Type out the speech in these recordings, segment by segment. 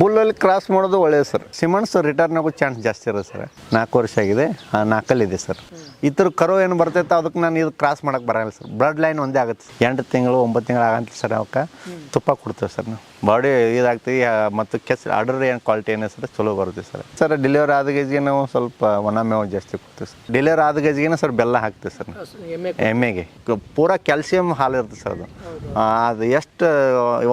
ಬುಲ್ಲಲ್ಲಿ cross ಮಾಡೋದು ಒಳ್ಳೆಯದು sir semens return ಆಗೋ ಚಾನ್ಸ್ ಜಾಸ್ತಿ ಇರೋದು ಸರ್ ನಾಲ್ಕು ವರ್ಷ ಆಗಿದೆ. ಆ ನಾಲ್ಕಲ್ಲಿದೆ ಸರ್ ಈ ಥರ ಕರು ಏನು ಬರ್ತೈತೆ ಅದಕ್ಕೆ ನಾನು ಇದು ಕ್ರಾಸ್ ಮಾಡಕ್ಕೆ ಬರೋಲ್ಲ ಸರ್ ಬ್ಲಡ್ ಲೈನ್ ಒಂದೇ ಆಗುತ್ತೆ ಎಂಟು ತಿಂಗಳು ಒಂಬತ್ತು ತಿಂಗಳು ಆಗಂತ ಸರ್ ಅವಕ್ಕೆ ತುಪ್ಪ ಕೊಡ್ತೇವೆ ಸರ್ ನಾವು. ಬಾಡಿ ಇದಾಗ್ತೀವಿ ಮತ್ತು ಕೆಸ್ ಆರ್ಡರ್ ಏನು ಕ್ವಾಲಿಟಿ ಏನು ಸರ್ ಚಲೋ ಬರುತ್ತೆ ಸರ್ ಸರ್ ಡೆಲಿವರಿ ಆದ ಗೇಜ್ಗೆ ನಾವು ಸ್ವಲ್ಪ ಒಣ ಮೇವು ಜಾಸ್ತಿ ಕೊಡ್ತೀವಿ ಸರ್ ಡೆಲಿವರಿ ಆದ ಗೇಜ್ಗೆ ಸರ್ ಬೆಲ್ಲ ಹಾಕ್ತೀವಿ ಸರ್ ಎಮ್ಮೆಗೆ. ಪೂರ ಕ್ಯಾಲ್ಸಿಯಂ ಹಾಲು ಇರುತ್ತೆ ಸರ್ ಅದು. ಅದು ಎಷ್ಟು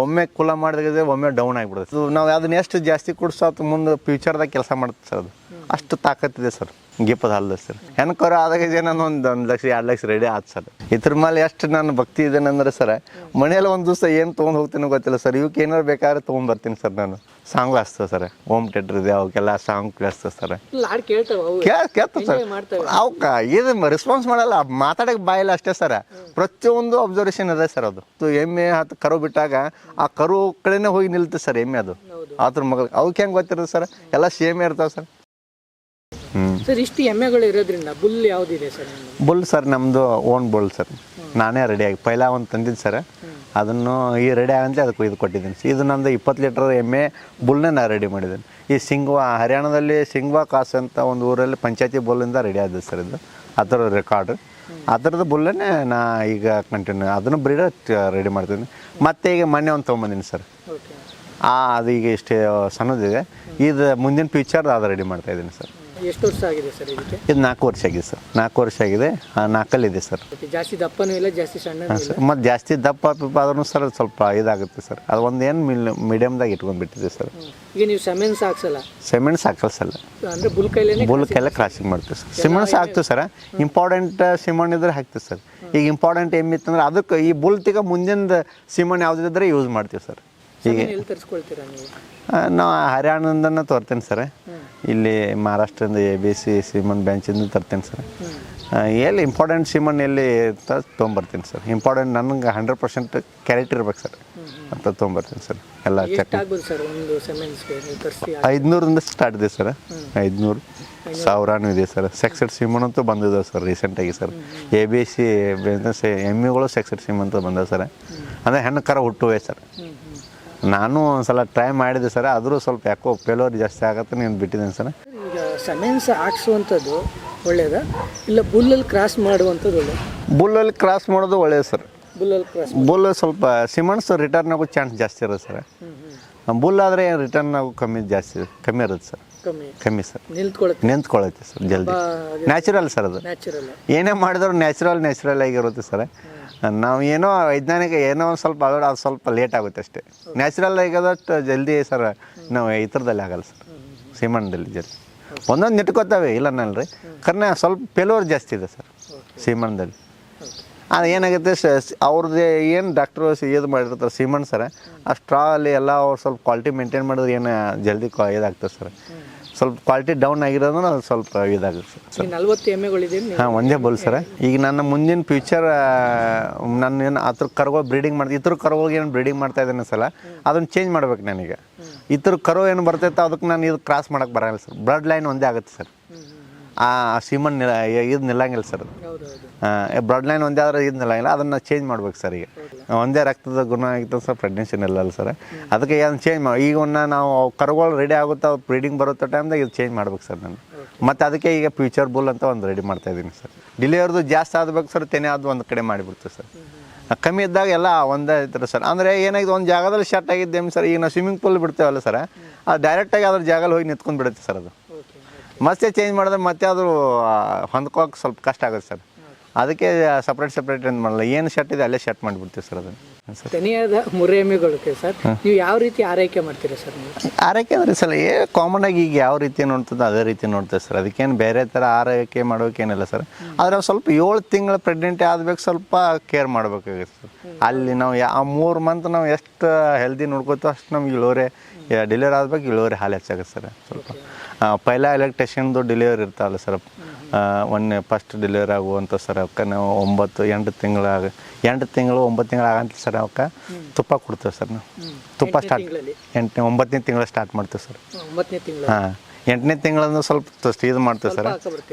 ಒಮ್ಮೆ ಕುಲ ಮಾಡಿದ್ರೆ ಒಮ್ಮೆ ಡೌನ್ ಆಗಿಬಿಡುತ್ತೆ. ನಾವು ನಾವು ಅದನ್ನ ಜಾಸ್ತಿ ಕುಡಿಸೋದು ಮುಂದೆ ಫ್ಯೂಚರ್ದಾಗ ಕೆಲಸ ಮಾಡುತ್ತೆ ಸರ್ ಅದು. ಅಷ್ಟು ತಾಕತ್ತಿದೆ ಸರ್. ಗಿಪ್ಪದ ಹಾಲ್ದ ಸರ್. ಹೆಣ್ಕೋರ ಆದಾಗ ನಾನು ಒಂದು ಒಂದು ಲಕ್ಷ ಎರಡು ಲಕ್ಷ ರೆಡಿ ಆಯ್ತು ಸರ್. ಇದ್ರ ಮೇಲೆ ಎಷ್ಟು ನಾನು ಭಕ್ತಿ ಇದೇನಂದ್ರೆ ಸರ್ ಮನೇಲಿ ಒಂದು ದಿವಸ ಏನು ತೊಗೊಂಡು ಹೋಗ್ತೀನಿ ಗೊತ್ತಿಲ್ಲ ಸರ್. ಇವಕ್ಕೆ ಏನಾರು ಬೇಕಾದ್ರೆ ತೊಗೊಂಡ್ಬರ್ತೀನಿ ಸರ್ ನಾನು. ಸಾಂಗ್ ಹಚ್ತದೆ ಸರ್. ಹೋಮ್ ಥಿಯೇಟರ್ ಇದೆ ಅವಕ್ಕೆಲ್ಲ ಸಾಂಗ್ ಕೇಳಿಸ್ತದೆ ಸರ್. ಕೇಳ್ತ ಸರ್. ಅವಕ್ಕ ಇದು ರೆಸ್ಪಾನ್ಸ್ ಮಾಡಲ್ಲ ಮಾತಾಡಕ್ಕೆ ಬಾಯಿಲ್ಲ ಅಷ್ಟೇ ಸರ್. ಪ್ರತಿಯೊಂದು ಅಬ್ಸರ್ವೇಷನ್ ಇದೆ ಸರ್ ಅದು. ಎಮ್ಮೆ ಹತ್ತು ಕರು ಬಿಟ್ಟಾಗ ಆ ಕರು ಕಡೆನೇ ಹೋಗಿ ನಿಲ್ತದೆ ಸರ್ ಎಮ್ಮೆ ಅದು. ಅದ್ರ ಮಗ ಅವಕ್ಕೆ ಹೆಂಗೆ ಗೊತ್ತಿರೋದು ಸರ್? ಎಲ್ಲ ಸೇಮೇ ಇರ್ತಾವೆ ಸರ್. ಸರ್ ಇಷ್ಟು ಎಮ್ಮೆಗಳು ಇರೋದ್ರಿಂದ ಬುಲ್ ಯಾವ್ದಿದೆ ಸರ್? ಬುಲ್ ಸರ್ ನಮ್ಮದು ಓನ್ ಬುಲ್ ಸರ್. ನಾನೇ ರೆಡಿಯಾಗಿ ಪೈಲ ಒಂದು ತಂದಿದ್ದು ಸರ್. ಅದನ್ನು ಈ ರೆಡಿ ಆಗಂತ ಅದಕ್ಕೆ ಇದು ಕೊಟ್ಟಿದ್ದೀನಿ ಇದು ನಂದು ಇಪ್ಪತ್ತು ಲೀಟ್ರ್ ಎಮ್ಮೆ ಬುಲ್ನೇ ನಾನು ರೆಡಿ ಮಾಡಿದ್ದೀನಿ. ಈ ಸಿಂಗ್ವಾ ಹರಿಯಾಣದಲ್ಲಿ ಸಿಂಗ್ವಾ ಕಾಸು ಅಂತ ಒಂದು ಊರಲ್ಲಿ ಪಂಚಾಯತಿ ಬುಲ್ಲಿಂದ ರೆಡಿ ಆದ ಸರ್ ಇದು. ಅದರ ರೆಕಾರ್ಡ್ ಅದರದ್ದು ಬುಲ್ಲನ್ನೇ ನಾ ಈಗ ಕಂಟಿನ್ಯೂ ಅದನ್ನು ಬ್ರೀಡ್ ರೆಡಿ ಮಾಡ್ತೀನಿ. ಮತ್ತೆ ಈಗ ಮೊನ್ನೆ ಒಂದು ತೊಗೊಂಬಂದಿನಿ ಸರ್. ಆ ಅದು ಈಗ ಇಷ್ಟೇ ಸಣ್ಣದಿದೆ. ಇದು ಮುಂದಿನ ಫ್ಯೂಚರ್ ಅದು ರೆಡಿ ಮಾಡ್ತಾ ಇದ್ದೀನಿ ಸರ್. ಎಷ್ಟು ವರ್ಷ ಆಗಿದೆ ಸರ್ ಇದಕ್ಕೆ? ಇದು ನಾಲ್ಕು ವರ್ಷ ಆಗಿದೆ ಸರ್. ನಾಲ್ಕು ವರ್ಷ ಆಗಿದೆ. ಆ, ನಾಲ್ಕಲ್ಲಿದೆ ಸರ್. ಜಾಸ್ತಿ ದಪ್ಪನೂ ಇಲ್ಲ ಜಾಸ್ತಿ ಸಣ್ಣ ಮತ್ತು ಜಾಸ್ತಿ ದಪ್ಪ ಪಿಪ್ಪ ಆದ್ರೂ ಸರ್ ಸ್ವಲ್ಪ ಇದಾಗುತ್ತೆ ಸರ್. ಅದು ಒಂದು ಏನು ಮಿಲ್ ಮೀಡಿಯಮ್ದಾಗ ಇಟ್ಕೊಂಡ್ಬಿಟ್ಟಿದೆ ಸರ್. ಈಗ ನೀವು ಸೆಮೆನ್ಸ್ ಹಾಕ್ಸಲ್ಲ? ಸಿಮೆಂಟ್ಸ್ ಹಾಕಲ್ಸಲ್ಲ ಅಂದ್ರೆ ಬುಲ್ ಕೈಲೇನೆ ಬುಲ್ಕೆಲ್ಲ ಕ್ರಾಸಿಂಗ್ ಮಾಡ್ತೀವಿ ಸರ್. ಸಿಮೆಂಟ್ಸ್ ಹಾಕ್ತೀವಿ ಸರ್. ಇಂಪಾರ್ಟೆಂಟ್ ಸಿಮೆಂಟ್ ಇದ್ರೆ ಹಾಕ್ತೀವಿ ಸರ್. ಈಗ ಇಂಪಾರ್ಟೆಂಟ್ ಎಮ್ಮಿತ್ತಂದ್ರೆ ಅದಕ್ಕೆ ಈ ಬುಲ್ತಿಗ ಮುಂದಿನ ಸಿಮೆಂಟ್ ಯಾವುದಿದ್ರೆ ಯೂಸ್ ಮಾಡ್ತೀವಿ ಸರ್. ಎಲ್ಲಿ ತರಿಸ್ಕೊಳ್ತೀರಾ ನೀವು? ನಾವು ಹರಿಯಾಣದಿಂದನೇ ತರ್ತೇನೆ ಸರ್. ಇಲ್ಲಿ ಮಹಾರಾಷ್ಟ್ರದಿಂದ ಎ ಬಿ ಸಿ ಸಿಮನ್ ಬ್ಯಾಂಚಿಂದ ತರ್ತೇನೆ ಸರ್. ಎಲ್ಲಿ ಇಂಪಾರ್ಟೆಂಟ್ ಸಿಮನ್ ಎಲ್ಲಿ ಅಂತ ತೊಗೊಂಬರ್ತೀನಿ ಸರ್. ಇಂಪಾರ್ಟೆಂಟ್ ನನಗೆ ಹಂಡ್ರೆಡ್ ಪರ್ಸೆಂಟ್ ಕ್ಯಾರೆಟ್ ಇರ್ಬೇಕು ಸರ್. ಅಂತ ತೊಗೊಂಬರ್ತೀನಿ ಸರ್. ಎಲ್ಲ ಚೆಕ್ ಐದುನೂರಿಂದ ಸ್ಟಾರ್ಟ್ ಇದೆ ಸರ್. ಐದುನೂರು ಸಾವಿರಾನು ಇದೆ ಸರ್. ಸೆಕ್ಸೆಡ್ ಸಿಮನ್ ಅಂತೂ ಬಂದಿದೆ ಸರ್ ರೀಸೆಂಟಾಗಿ sir. A B C business ಇಗಳು sexed semen ಅಂತ ಬಂದವೆ ಸರ್. ಅಂದರೆ ಹೆಣ್ಣು ಕರ ಹುಟ್ಟುವೆ ಸರ್. ನಾನು ಒಂದ್ಸಲ ಟ್ರೈ ಮಾಡಿದೆ ಸರ್ ಆದರೂ ಸ್ವಲ್ಪ ಯಾಕೋ ಫೇಲೋರ್ ಜಾಸ್ತಿ ಆಗತ್ತೆ ನೀನು ಬಿಟ್ಟಿದ್ದೀನಿ ಸರ್. ಈಗ ಸೆಮೆನ್ಸ್ ಹಾಕ್ಸುವಂಥದ್ದು ಒಳ್ಳೇದ? ಇಲ್ಲ ಬುಲ್ಲಲ್ಲಿ ಕ್ರಾಸ್ ಮಾಡುವಂಥದ್ದು ಒಳ್ಳೇದು? ಬುಲ್ಲಲ್ಲಿ ಕ್ರಾಸ್ ಮಾಡೋದು ಒಳ್ಳೆಯದು ಸರ್. ಬುಲ್ಲಲ್ಲಿ ಕ್ರಾಸ್ ಬುಲ್ ಸ್ವಲ್ಪ ಸಿಮೆಂಟ್ಸ್ ರಿಟರ್ನ್ ಆಗೋ ಚಾನ್ಸ್ ಜಾಸ್ತಿ ಇರೋದು ಸರ್. ಬುಲ್ ಆದರೆ ರಿಟರ್ನ್ ಆಗೋ ಕಮ್ಮಿ ಜಾಸ್ತಿ ಕಮ್ಮಿ ಇರುತ್ತೆ ಸರ್. ಕಮ್ಮಿ. ಕಮ್ಮಿ ಸರ್. ನಿಂತ್ಕೊಳ್ಳುತ್ತೆ ನಿಂತ್ಕೊಳ್ಳುತ್ತೆ ಸರ್ ಜಲ್ದಿ. ನ್ಯಾಚುರಲ್ ಸರ್ ಅದು. ನ್ಯಾಚುರಲ್ ಏನೇ ಮಾಡಿದ್ರು ನ್ಯಾಚುರಲ್ ನ್ಯಾಚುರಲ್ ಆಗಿರುತ್ತೆ ಸರ್. ನಾವು ಏನೋ ವೈಜ್ಞಾನಿಕ ಏನೋ ಒಂದು ಸ್ವಲ್ಪ ಆಗೋದು ಅದು ಸ್ವಲ್ಪ ಲೇಟ್ ಆಗುತ್ತೆ ಅಷ್ಟೇ. ನ್ಯಾಚುರಲ್ ಆಗೋದಷ್ಟು ಜಲ್ದಿ ಸರ್ ನಾವು ಈ ಥರದಲ್ಲಿ ಆಗಲ್ಲ ಸರ್. ಸೀಮಣ್ಣದಲ್ಲಿ ಜಲ್ದಿ. ಒಂದೊಂದು ನೆಟ್ಕೋತಾವೆ, ಇಲ್ಲ ನಲ್ರಿ ಕರ್ನೆ ಸ್ವಲ್ಪ ಪೆಲೋರ್ ಜಾಸ್ತಿ ಇದೆ ಸರ್, ಸೀಮಣ್ಣದಲ್ಲಿ. ಅದು ಏನಾಗುತ್ತೆ ಸ ಅವ್ರದ್ದು ಏನು ಡಾಕ್ಟ್ರು ಇದು ಮಾಡಿರ್ತಾರೆ ಸಿಮಂಡ್ ಸರ್, ಆ ಸ್ಟ್ರಾ ಅಲ್ಲಿ ಎಲ್ಲ ಅವ್ರು ಸ್ವಲ್ಪ ಕ್ವಾಲಿಟಿ ಮೇಂಟೈನ್ ಮಾಡಿದ್ರೆ ಏನು ಜಲ್ದಿ ಕ್ವಾ ಇದಾಗ್ತದೆ ಸರ್. ಸ್ವಲ್ಪ ಕ್ವಾಲಿಟಿ ಡೌನ್ ಆಗಿರೋದನ್ನ ಅದು ಸ್ವಲ್ಪ ಇದಾಗುತ್ತೆ. ಸರ್ ನಲ್ವತ್ತು ಎಮ್ಮೆಗಳಿದೆ ಹಾಂ ಒಂದೇ ಬಲ್ ಸರ್. ಈಗ ನನ್ನ ಮುಂದಿನ ಫ್ಯೂಚರ್ ನಾನು ಏನು ಅದ್ರ ಕರ್ಗೋ ಬ್ರೀಡಿಂಗ್ ಮಾಡ್ತೀನಿ ಇತರ ಕರ್ಗೋಗಿ ಏನು ಬ್ರೀಡಿಂಗ್ ಮಾಡ್ತಾ ಇದ್ದೇನೆ ಸಲ ಅದನ್ನು ಚೇಂಜ್ ಮಾಡ್ಬೇಕು ನನಗೆ. ಇತರ ಕರು ಏನು ಬರ್ತೈತೆ ಅದಕ್ಕೆ ನಾನು ಇದು ಕ್ರಾಸ್ ಮಾಡಕ್ಕೆ ಬರಲ್ಲ ಸರ್. ಬ್ಲಡ್ ಲೈನ್ ಒಂದೇ ಆಗುತ್ತೆ ಸರ್. ಆ ಸಿಮನ್ ನಿಲ್ಲ ಇದು ನಿಲ್ಲಂಗಿಲ್ಲ ಸರ್ ಅದು. ಬ್ಲಡ್ ಲೈನ್ ಒಂದೇ ಆದರೆ ಇದು ನಿಲ್ಲಂಗಿಲ್ಲ ಅದನ್ನು ಚೇಂಜ್ ಮಾಡ್ಬೇಕು ಸರ್ ಈಗ. ಒಂದೇ ರಕ್ತದ ಗುಣ ಆಗಿತ್ತು ಸರ್ ಪ್ರೆಗ್ನೆನ್ಸಿ ನಿಲ್ಲಲ್ಲ ಸರ್. ಅದಕ್ಕೆ ಅದನ್ನು ಚೇಂಜ್ ಮಾಡಿ ಈಗ ಒಂದು ನಾವು ಕರುಗಳು ರೆಡಿ ಆಗುತ್ತಾ ಬ್ರೀಡಿಂಗ್ ಬರುತ್ತೋ ಟೈಮ್ದಾಗ ಇದು ಚೇಂಜ್ ಮಾಡ್ಬೇಕು ಸರ್ ನಾನು. ಮತ್ತು ಅದಕ್ಕೆ ಈಗ ಫ್ಯೂಚರ್ ಬುಲ್ ಅಂತ ಒಂದು ರೆಡಿ ಮಾಡ್ತಾ ಇದ್ದೀನಿ ಸರ್. ಡಿಲಿವರ್ದು ಜಾಸ್ತಿ ಆಗಬೇಕು ಸರ್ ತೆನೆ ಅದು ಒಂದು ಕಡೆ ಮಾಡಿಬಿಡ್ತು ಸರ್. ಕಮ್ಮಿ ಇದ್ದಾಗ ಎಲ್ಲ ಒಂದೇ ಇದ್ರೆ ಸರ್. ಅಂದರೆ ಏನಾಗಿದೆ ಒಂದು ಜಾಗದಲ್ಲಿ ಶರ್ಟ್ ಆಗಿದ್ದೇಮ್ ಸರ್ ಈಗ ನಾವು ಸ್ವಿಮ್ಮಿಂಗ್ ಪೂಲ್ ಬಿಡ್ತೇವಲ್ಲ ಸರ್ ಅದು ಡೈರೆಕ್ಟಾಗಿ ಅದ್ರ ಜಾಗದಲ್ಲಿ ಹೋಗಿ ನಿಂತ್ಕೊಂಡು ಬಿಡುತ್ತೆ ಸರ್ ಅದು. ಮತ್ತೆ ಚೇಂಜ್ ಮಾಡಿದ್ರೆ ಮತ್ತೆ ಅದು ಹೊಂದ್ಕೋಕೆ ಸ್ವಲ್ಪ ಕಷ್ಟ ಆಗುತ್ತೆ ಸರ್. ಅದಕ್ಕೆ ಸಪ್ರೇಟ್ ಸಪ್ರೇಟ್ ಏನು ಮಾಡಲ್ಲ. ಏನು ಶರ್ಟ್ ಇದೆ ಅಲ್ಲೇ ಶರ್ಟ್ ಮಾಡಿಬಿಡ್ತೀವಿ ಸರ್ ಅದನ್ನು. ಸರ್. ತೆನೆಯಾದ ಮುರ್ರೆ ಸರ್ ನೀವು ಯಾವ ರೀತಿ ಆರೈಕೆ ಮಾಡ್ತೀರಾ ಸರ್ ನೀವು? ಆರೈಕೆ ಅಂದ್ರೆ ಸರ್ ಏ ಕಾಮನ್ ಆಗಿ ಈಗ ಯಾವ ರೀತಿ ನೋಡ್ತದೆ ಅದೇ ರೀತಿ ನೋಡ್ತೇವೆ ಸರ್. ಅದಕ್ಕೇನು ಬೇರೆ ಥರ ಆರೈಕೆ ಮಾಡೋಕೇನಿಲ್ಲ ಸರ್. ಆದರೆ ಸ್ವಲ್ಪ ಏಳು ತಿಂಗಳ ಪ್ರೆಗ್ನೆಂಟ್ ಆದ್ಬೇಕು ಸ್ವಲ್ಪ ಕೇರ್ ಮಾಡಬೇಕಾಗುತ್ತೆ ಸರ್. ಅಲ್ಲಿ ನಾವು ಆ ಮೂರು ಮಂತ್ ನಾವು ಎಷ್ಟು ಹೆಲ್ದಿ ನೋಡ್ಕೋತೋ ಅಷ್ಟು ನಮ್ಗೆ ಇಳುವರೆ ಡೆಲಿವರಿ ಆದ್ಬೇಕು ಇಳುವರಿ ಹಾಲು ಹೆಚ್ಚಾಗುತ್ತೆ ಸರ್ ಸ್ವಲ್ಪ. ಪೈಲ ಎಲೆಕ್ಟ್ರಿಷಿಯನ್ದು ಡೆಲಿವರಿ ಇರ್ತಾವಲ್ಲ ಸರ್ ಒನ್ನೆ ಫಸ್ಟ್ ಡೆಲಿವರಿ ಆಗುವಂಥ ಸರ್ ಅವಕ್ಕೆ ನಾವು ಒಂಬತ್ತು ಎಂಟು ತಿಂಗಳಾಗ ಎಂಟು ತಿಂಗಳು ಒಂಬತ್ತು ತಿಂಗಳು ಆಗಂತ ಸರ್ ಅವಕ್ಕೆ ತುಪ್ಪ ಕೊಡ್ತೇವೆ ಸರ್ ನಾವು. ತುಪ್ಪ ಸ್ಟಾರ್ಟ್ ಎಂಟನೇ ಒಂಬತ್ತನೇ ತಿಂಗಳು ಸ್ಟಾರ್ಟ್ ಮಾಡ್ತೇವೆ ಸರ್ ಹಾಂ ಎಂಟನೇ ತಿಂಗಳಂದ್ರೆ ಸ್ವಲ್ಪ ಇದು ಮಾಡ್ತೇವೆ ಸರ್.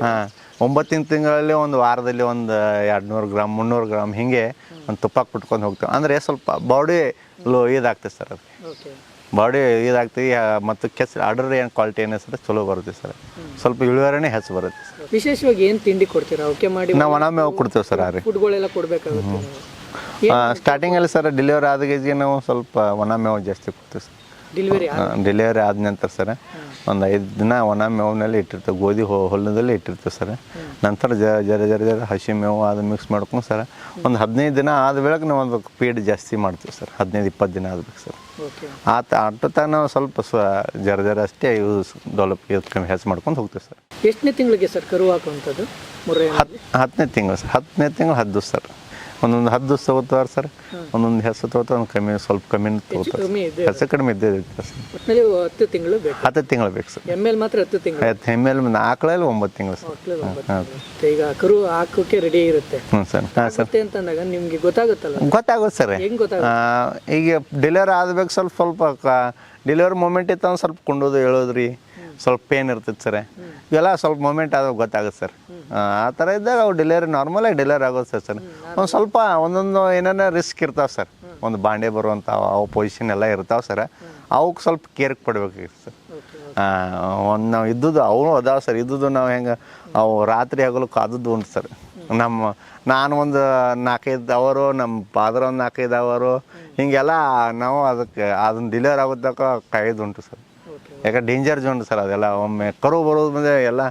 ಹಾಂ ಒಂಬತ್ತನೇ ತಿಂಗಳಲ್ಲಿ ಒಂದು ವಾರದಲ್ಲಿ ಒಂದು ಎರಡು ನೂರು ಗ್ರಾಮ್ ಮುನ್ನೂರು ಗ್ರಾಮ್ ಹೀಗೆ ಒಂದು ತುಪ್ಪ ಕುಟ್ಕೊಂಡು ಹೋಗ್ತೇವೆ. ಅಂದರೆ ಸ್ವಲ್ಪ ಬಾಡಿ ಲೋ ಇದಾಗ್ತದೆ ಸರ್ ಅದು. ಬಾಡಿ ಇದಾಗ್ತೀವಿ ಮತ್ತು ಕೆಸ್ ಆರ್ಡರ್ ಏನು ಕ್ವಾಲಿಟಿ ಏನೇ ಸರ್ ಚಲೋ ಬರುತ್ತೆ ಸರ್. ಸ್ವಲ್ಪ ಇಳುವರಿನೇ ಹೆಚ್ಚು ಬರುತ್ತೆ ಸರ್. ವಿಶೇಷವಾಗಿ ಏನು ತಿಂಡಿ ಕೊಡ್ತೀರಾ? ಓಕೆ ಮಾಡಿ ನಾವು ಒಣ ಮೇವು ಕೊಡ್ತೇವೆ ಸರ್ ಆ ರೀ. ಫುಡ್ಗಳೆಲ್ಲ ಕೊಡಬೇಕಾಗುತ್ತೆ ಸ್ಟಾರ್ಟಿಂಗಲ್ಲಿ ಸರ್ ಡೆಲಿವರಿ ಆದ ಗೇಜಿಗೆ ನಾವು ಸ್ವಲ್ಪ ಒಣ ಮೇವು ಜಾಸ್ತಿ ಕೊಡ್ತೀವಿ ಸರ್. ಡೆಲಿವರಿ ಡೆಲಿವರಿ ಆದ ನಂತರ ಸರ್ ಒಂದು ಐದು ದಿನ ಒಣ ಮೇವಿನಲ್ಲಿ ಇಟ್ಟಿರ್ತೇವೆ ಗೋಧಿ ಹೊ ಹೊಲದಲ್ಲಿ ಇಟ್ಟಿರ್ತೇವೆ ಸರ್. ನಂತರ ಜ ಜರ ಜರ ಜರ ಹಸಿ ಮೇವು ಅದು ಮಿಕ್ಸ್ ಮಾಡ್ಕೊಂಡು ಸರ್ ಒಂದು ಹದಿನೈದು ದಿನ ಆದ ಬೆಳಗ್ಗೆ ನಾವು ಒಂದು ಪೀಡ್ ಜಾಸ್ತಿ ಮಾಡ್ತೀವಿ ಸರ್ ಹದಿನೈದು ಇಪ್ಪತ್ತು ದಿನ ಆದ್ಬೇಕು ಸರ್. ಆತ ಅಟ್ಟು ತನಕ ನಾವು ಸ್ವಲ್ಪ ಸ್ವ ಜರ ಜರ ಅಷ್ಟೇ ಯೂಸ್ ಡೆವಲಪ್ ಕಮ್ಮಿ ಹೆಚ್ಚು ಮಾಡ್ಕೊಂಡು ಹೋಗ್ತೀವಿ ಸರ್. ಎಷ್ಟನೇ ತಿಂಗಳಿಗೆ ಸರ್ ಕರು ಹಾಕುವಂಥದ್ದು? ಹತ್ತು ಹತ್ತನೇ ತಿಂಗಳು ಸರ್ ಹತ್ತನೇ ತಿಂಗಳು ಹದ್ದು ದಿವಸ ಸರ್. ಒಂದೊಂದು ಹತ್ತು ದಿವಸ ತಗೋತಾರೆ ಸರ್ ಒಂದೊಂದು ಹೆಸರು ತಗೋತಾರೆ ಒಂದು ಕಮ್ಮಿ ಸ್ವಲ್ಪ ಕಮ್ಮಿ ತಗೋತಾರೆ ಹೆಸರು ಕಡಿಮೆ ಇದ್ದೇ ಇರುತ್ತೆ ಸರ್. ಹತ್ತು ತಿಂಗಳು ಬೇಕು. ಹತ್ತು ತಿಂಗಳು ಬೇಕು ಸರ್. ಎಂ ಎಲ್ ಮಾತ್ರ ಹತ್ತು ತಿಂಗಳು. ಎಂ ಎಲ್ ಆಕಳಲ್ಲಿ ಒಂಬತ್ತು ತಿಂಗಳು ಸರ್. ಈಗ ಕರು ಹಾಕೋಕೆ ರೆಡಿ ಇರುತ್ತೆ. ಹ್ಞೂ ಸರ್. ಹಾಂ ಸರ್. ಅಂತಂದಾಗ ನಿಮಗೆ ಗೊತ್ತಾಗುತ್ತಲ್ಲ ಗೊತ್ತಾಗುತ್ತೆ ಸರ್. ಈಗ ಡೆಲಿವರಿ ಆದ್ಬೇಕು ಸ್ವಲ್ಪ ಸ್ವಲ್ಪ ಡೆಲಿವರಿ ಮೂಮೆಂಟ್ ಇತ್ತು ಸ್ವಲ್ಪ ಕುಂಡೋದು ಹೇಳೋದು ರೀ ಸ್ವಲ್ಪ ಪೇನ್ ಇರ್ತೈತೆ ಸರ್? ಇವೆಲ್ಲ ಸ್ವಲ್ಪ ಮೂಮೆಂಟ್ ಆದಾಗ ಗೊತ್ತಾಗುತ್ತೆ ಸರ್. ಆ ಥರ ಇದ್ದಾಗ ಅವು ಡಿಲೇರಿ ನಾರ್ಮಲಾಗಿ ಡೆಲಿವರಿ ಆಗೋದು ಸರ್ ಸರ್. ಒಂದು ಸ್ವಲ್ಪ ಒಂದೊಂದು ಏನೇನೋ ರಿಸ್ಕ್ ಇರ್ತಾವೆ ಸರ್. ಒಂದು ಬಾಂಡೆ ಬರುವಂಥ ಅವು ಪೊಸಿಷನ್ ಎಲ್ಲ ಇರ್ತಾವೆ ಸರ್. ಅವಕ್ಕೆ ಸ್ವಲ್ಪ ಕೇರ್ ಕೊಡ್ಬೇಕಾಗಿತ್ತು ಸರ್. ಒಂದು ನಾವು ಇದ್ದುದು ಅವು ಅದಾವೆ ಸರ್. ಇದ್ದುದು ನಾವು ಹೆಂಗೆ, ಅವು ರಾತ್ರಿ ಹಗಲು ಕಾದದ್ದು ಉಂಟು ಸರ್. ನಮ್ಮ ನಾನು ಒಂದು ನಾಲ್ಕೈದು ಅವರು ನಮ್ಮ ಫಾದರ್ ಒಂದು ನಾಲ್ಕೈದು ಅವರು, ಹೀಗೆಲ್ಲ ನಾವು ಅದಕ್ಕೆ ಅದನ್ನು ಡಿಲೇರ್ ಆಗೋದಕ್ಕೆ ಕಾಯ್ದು ಉಂಟು ಸರ್. ಓಕೆ ಯಾಕೆ ಡೇಂಜರ್ ಜೋನ್ ಸರ್ ಅದೆಲ್ಲ. ಒಮ್ಮೆ ಕರು ಬರೋದು ಬಂದರೆ ಎಲ್ಲ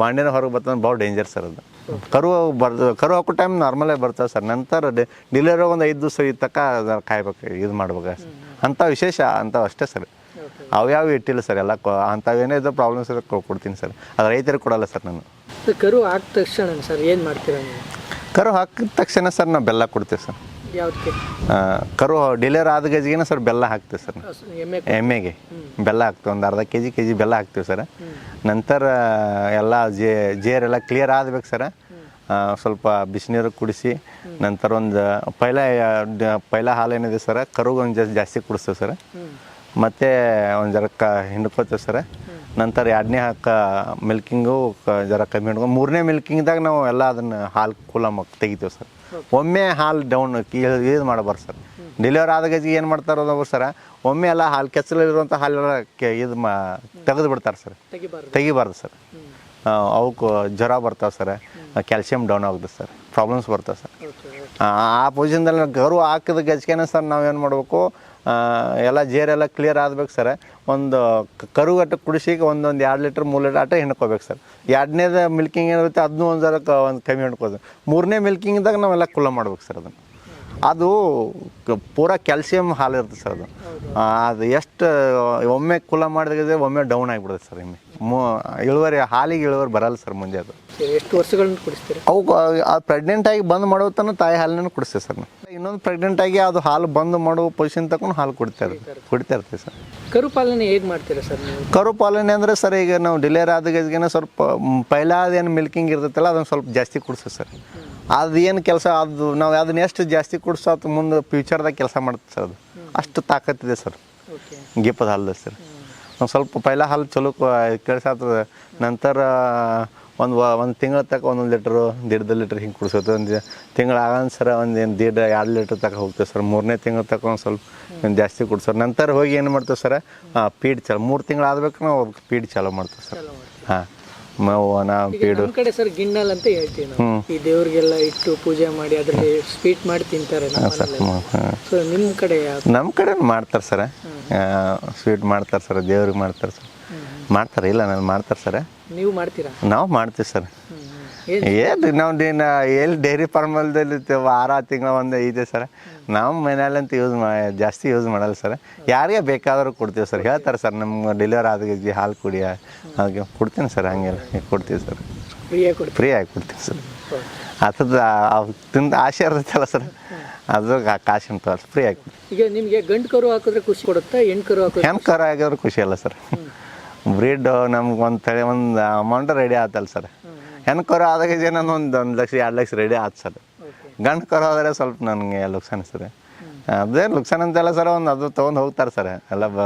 ಬಾಂಡಿನ ಹೊರಗೆ ಬರ್ತದೆ ಭಾಳ ಡೇಂಜರ್ ಸರ್ ಅದು. ಕರು ಬರ್ದು ಕರು ಹಾಕೋ ಟೈಮ್ ನಾರ್ಮಲೇ ಬರ್ತದೆ ಸರ್. ನಂತರ ಡಿಲಿವರಿ ಒಂದು ಐದು ದಿವಸ ಇದ್ದ ತಕ್ಕ ಅದನ್ನ ಕಾಯ್ಬೇಕು ಇದು ಮಾಡ್ಬೇಕು ಅಂಥ ವಿಶೇಷ ಅಂಥವು ಅಷ್ಟೇ ಸರ್. ಅವು ಅವ್ಯಾವ ಇಟ್ಟಿಲ್ಲ ಸರ್ ಎಲ್ಲ. ಕೊ- ಅಂಥವೇನೇ ಇದ್ದ ಪ್ರಾಬ್ಲಮ್ಸ್ ಕೊಡ್ತೀನಿ ಸರ್. ಅದು ರೈತರಿಗೆ ಕೊಡಲ್ಲ ಸರ್ ನಾನು. ಕರು ಹಾಕಿದ ತಕ್ಷಣ ಸರ್ ಏನು ಮಾಡ್ತೀರಾ ಕರು ಹಾಕಿದ ತಕ್ಷಣ ಸರ್ ನಾವು ಬೆಲ್ಲ ಕೊಡ್ತೀವಿ ಸರ್. ಯಾವ್ದಕ್ಕೆ? ಕರು ಡಿಲೇರ್ ಆದ ಗಜಿಗೆನ ಸರ್ ಬೆಲ್ಲ ಹಾಕ್ತೀವಿ ಸರ್ ಎಮ್ಮೆ ಎಮ್ಮೆಗೆ ಬೆಲ್ಲ ಹಾಕ್ತೀವಿ ಒಂದು ಅರ್ಧ ಕೆ ಜಿ ಕೆ ಜಿ ಬೆಲ್ಲ ಹಾಕ್ತೀವಿ ಸರ್ ನಂತರ ಎಲ್ಲ ಜೇ ಜೇರೆಲ್ಲ ಕ್ಲಿಯರ್ ಆಗ್ಬೇಕು ಸರ್ ಸ್ವಲ್ಪ ಬಿಸಿನೀರು ಕುಡಿಸಿ ನಂತರ ಒಂದು ಪೈಲ ಪೈಲ ಹಾಲು ಏನಿದೆ ಸರ್ ಕರುಗೆ ಒಂದು ಜಾಸ್ತಿ ಜಾಸ್ತಿ ಕುಡಿಸ್ತೀವಿ ಸರ್ ಮತ್ತು ಒಂದು ಜರ ಕ ಹಿಂಡ್ಕೋತೀವಿ ಸರ್ ನಂತರ ಎರಡನೇ ಹಾಕ ಮಿಲ್ಕಿಂಗು ಜರ ಕಮ್ಮಿ ಹಿಡ್ಕೊಂಡು ಮೂರನೇ ಮಿಲ್ಕಿಂಗ್ದಾಗ ನಾವು ಎಲ್ಲ ಅದನ್ನು ಹಾಲು ಕೂಲ ಮಕ್ ತೆಗಿತೀವಿ ಸರ್. ಒಮ್ಮೆ ಹಾಲು ಡೌನ್ ಇದು ಮಾಡಬಾರ್ದು ಸರ್. ಡೆಲಿವರಿ ಆದ ಗಜಿಗೆ ಏನು ಮಾಡ್ತಾರೆ ಅನ್ನೋದು ಸರ ಒಮ್ಮೆ ಎಲ್ಲ ಹಾಲು ಕೆಚ್ಚಲಿರುವಂಥ ಹಾಲೆಲ್ಲ ಕೆ ಇದು ಮಾ ತೆಗೆದು ಬಿಡ್ತಾರೆ ಸರ್. ತೆಗಿಬಾರ್ದು. ಸರ್. ಅವಕ್ಕೆ ಜ್ವರ ಬರ್ತಾವೆ ಸರ್ ಕ್ಯಾಲ್ಸಿಯಂ ಡೌನ್ ಆಗುತ್ತೆ ಸರ್. ಪ್ರಾಬ್ಲಮ್ಸ್ ಬರ್ತಾವೆ ಸರ್. ಆ ಪೊಸಿಷನ್ದಲ್ಲಿ ಗರು ಹಾಕಿದ ಗಜ್ಕೆನ ಸರ್ ನಾವೇನು ಮಾಡಬೇಕು ಎಲ್ಲ ಜೇರೆಲ್ಲ ಕ್ಲಿಯರ್ ಆಗ್ಬೇಕು ಸರ್ ಒಂದು ಕರುಗಟ್ಟ ಕುಡಿಸಿಗೆ ಒಂದೊಂದು ಎರಡು ಲೀಟ್ರ್ ಮೂರು ಲೀಟ್ರ್ ಆಟ ಹಿಂಡ್ಕೋಬೇಕು ಸರ್ ಎರಡನೇದ ಮಿಲ್ಕಿಂಗ್ ಏನಿರುತ್ತೆ ಅದನ್ನೂ ಒಂದು ಸಲ ಒಂದು ಕಮ್ಮಿ ಹಿಂಡ್ಕೋದು ಮೂರನೇ ಮಿಲ್ಕಿಂಗ್ದಾಗ ನಾವೆಲ್ಲ ಕುಲ್ಲ ಮಾಡ್ಬೇಕು ಸರ್ ಅದನ್ನು. ಅದು ಪೂರಾ ಕ್ಯಾಲ್ಸಿಯಂ ಹಾಲು ಇರುತ್ತೆ ಸರ್ ಅದು. ಅದು ಎಷ್ಟು ಒಮ್ಮೆ ಕುಲ ಮಾಡಿದ್ರೆ ಒಮ್ಮೆ ಡೌನ್ ಆಗಿಬಿಡುತ್ತೆ ಸರ್ ಇನ್ನು ಮೂ ಇಳುವರಿ ಹಾಲಿಗೆ ಇಳುವರಿ ಬರಲ್ಲ ಸರ್ ಮುಂದೆ ಅದು. ಎಷ್ಟು ವರ್ಷಗಳನ್ನ ಕುಡಿಸ್ತೀರಿ? ಅವು ಪ್ರೆಗ್ನೆಂಟ್ ಆಗಿ ಬಂದ್ ಮಾಡೋ ತನಕ ತಾಯಿ ಹಾಲನ್ನು ಕುಡಿಸ್ತೇವೆ ಸರ್ ಇನ್ನೊಂದು ಪ್ರೆಗ್ನೆಂಟ್ ಆಗಿ ಅದು ಹಾಲು ಬಂದ್ ಮಾಡೋ ಪೊಸಿಷನ್ ತಗೊಂಡು ಹಾಲು ಕುಡಿತಾ ಇರ್ತೀವಿ ಕುಡಿತಾ ಇರ್ತೀವಿ ಸರ್. ಕರು ಪಾಲನೆ ಹೇಗೆ ಮಾಡ್ತೀರಾ ಸರ್ ನೀವು? ಕರು ಪಾಲನೆ ಅಂದರೆ ಸರ್ ಈಗ ನಾವು ಡಿಲೇರ್ ಆದ ಗಜ್ಗೆನ ಸ್ವಲ್ಪ ಮ್, ಪೈಲಾದ ಏನು ಮಿಲ್ಕಿಂಗ್ ಇರ್ತೈತಲ್ಲ ಅದನ್ನು ಸ್ವಲ್ಪ ಜಾಸ್ತಿ ಕುಡಿಸ್ತೀವಿ ಸರ್. ಅದು ಏನು ಕೆಲಸ ಅದು ನಾವು ಅದನ್ನ ಎಷ್ಟು ಜಾಸ್ತಿ ಕುಡಿಸೋ ಅದು ಮುಂದೆ ಫ್ಯೂಚರ್ದಾಗ ಕೆಲಸ ಮಾಡುತ್ತೆ ಸರ್ ಅದು. ಅಷ್ಟು ತಾಕತ್ತಿದೆ ಸರ್. ಗಿಪ್ಪದ ಹಾಲ್ದ ಹಾಲು ಸರ್. ನಾವು ಸ್ವಲ್ಪ ಪೈಲ ಹಾಲು ಚಲೋ ಕೆಲಸ ಆಗ್ತದೆ ನಂತರ ಒಂದು ಒಂದು ತಿಂಗಳ ತಕ್ಕ ಒಂದೊಂದು ಲೀಟ್ರು ದೀಡ್ ಲೀಟ್ರ್ ಹಿಂಗೆ ಕುಡಿಸೋದು. ಒಂದು ತಿಂಗಳು ಆಗನ್ ಸರ ಒಂದು ಏನು ದೀಡ್ ಎರಡು ಲೀಟ್ರ್ ತನಕ ಹೋಗ್ತೇವೆ ಸರ್. ಮೂರನೇ ತಿಂಗಳ ತಕ ಒಂದು ಸ್ವಲ್ಪ ಜಾಸ್ತಿ ಕುಡ್ಸೋರು ನಂತರ ಹೋಗಿ ಏನು ಮಾಡ್ತೇವೆ ಸರ್ ಪೀಡ್ ಚಾಲು. ಮೂರು ತಿಂಗಳು ಆದ್ಬೇಕು ನಾವು ಪೀಡ್ ಚಾಲು ಮಾಡ್ತೇವೆ ಸರ್. ಹಾಂ. ಪೀಡು ಕಡೆ ಸರ್ ಗಿಣ್ಣಲ್ ಅಂತ ಹೇಳ್ತೀವಿ ನಾವು. ಈ ದೇವ್ರಿಗೆಲ್ಲ ಇಟ್ಟು ಪೂಜೆ ಮಾಡಿ ಅದರಲ್ಲಿ ಸ್ವೀಟ್ ಮಾಡಿ ತಿಂತಾರೆ ಸೊ ನಿಮ್ಮ ಕಡೆ ನಮ್ಮ ಕಡೆ ಮಾಡ್ತಾರೆ ಸರ್. ಸ್ವೀಟ್ ಮಾಡ್ತಾರೆ ಸರ್ ದೇವ್ರಿಗೆ ಮಾಡ್ತಾರೆ ಸರ್. ಮಾಡ್ತಾರೆ ಇಲ್ಲ ನಾನು ಮಾಡ್ತಾರೆ ಸರ್. ನೀವು ಮಾಡ್ತೀರಾ? ನಾವು ಮಾಡ್ತೀವಿ ಸರ್. ಏನ್ ನಾವು ದಿನ ಎಲ್ಲಿ ಡೈರಿ ಫಾರ್ಮಲ್ದಲ್ಲಿ ವಾರ ತಿಂಗಳ ಒಂದು ಇದೆ ಸರ್. ನಾವು ಮನೆಯಲ್ಲಂತ ಯೂಸ್ ಮಾ ಜಾಸ್ತಿ ಯೂಸ್ ಮಾಡಲ್ಲ ಸರ್. ಯಾರಿಗೆ ಬೇಕಾದರೂ ಕೊಡ್ತೀವಿ ಸರ್. ಹೇಳ್ತಾರೆ ಸರ್ ನಮ್ಮ ಡೆಲಿವರಿ ಆದ ಹಾಲು ಕುಡಿಯ ಹಾಗೆ ಕೊಡ್ತೀನಿ ಸರ್ ಹಂಗೆಲ್ಲ ಕೊಡ್ತೀವಿ ಸರ್. ಫ್ರೀಯಾಗಿ ಫ್ರೀ ಆಗಿ ಕೊಡ್ತೀವಿ ಸರ್. ಅದ್ರದ್ದು ತಿಂದ ಆಸೆ ಇರುತ್ತಲ್ಲ ಸರ್. ಅದು ಕಾಶಿ ಅಂತ ಫ್ರೀ ಆಗಿ ಈಗ ನಿಮಗೆ ಗಂಡು ಕರು ಹಾಕಿದ್ರೆ ಖುಷಿ ಕೊಡುತ್ತಾ ಹೆಣ್ಣು ಕರು ಹಾಕಿದ್ರೆ ಹೆಣ್ಣು ಕರು ಆಗಿದ್ರೆ ಖುಷಿ ಅಲ್ಲ ಸರ್. ಬ್ರೀಡ್ ನಮ್ಗೆ ಒಂದು ತಳಿ ಒಂದು ಅಮೌಂಟ್ ರೆಡಿ ಆತಲ್ಲ ಸರ್. ಹೆಣ್ಣು ಕರು ಆದಾಗ ಜನ ಒಂದು ಒಂದು ಲಕ್ಷ ಎರಡು ಲಕ್ಷ ರೆಡಿ ಆಯ್ತು ಸರ್. ಗಂಡು ಕರ ಹೋದರೆ ಸ್ವಲ್ಪ ನನಗೆ ಲುಕ್ಸಾನ್ ಸರ್. ಅದೇ ಲುಕ್ಸಾನ್ ಅಂತೆಲ್ಲ ಸರ್ ಒಂದು ಅದು ತೊಗೊಂಡು ಹೋಗ್ತಾರೆ ಸರ್. ಎಲ್ಲ ಬ